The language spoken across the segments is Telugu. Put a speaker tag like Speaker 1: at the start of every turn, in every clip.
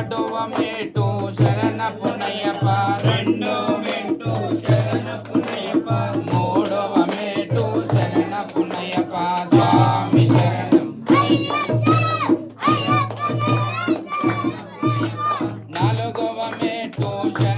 Speaker 1: ఒకటో మేటు శరణ పునయ్యప్ప రెండో
Speaker 2: మేటు శరణ పునయ్యప్ప
Speaker 1: మూడవ మేటు శరణ పునయ్యప్ప స్వామి శరణం. నాలుగవ మేటు శరణ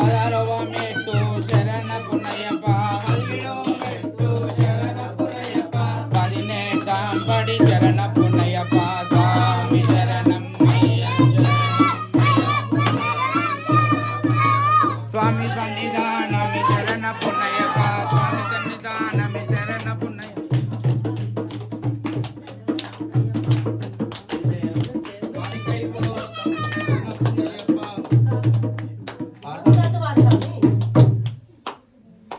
Speaker 1: పదరవమెట్టు శరణ పునయప పదినేటంబడి శరణ స్వామి శరణం స్వామి సన్నిధానమి శరణ పునయప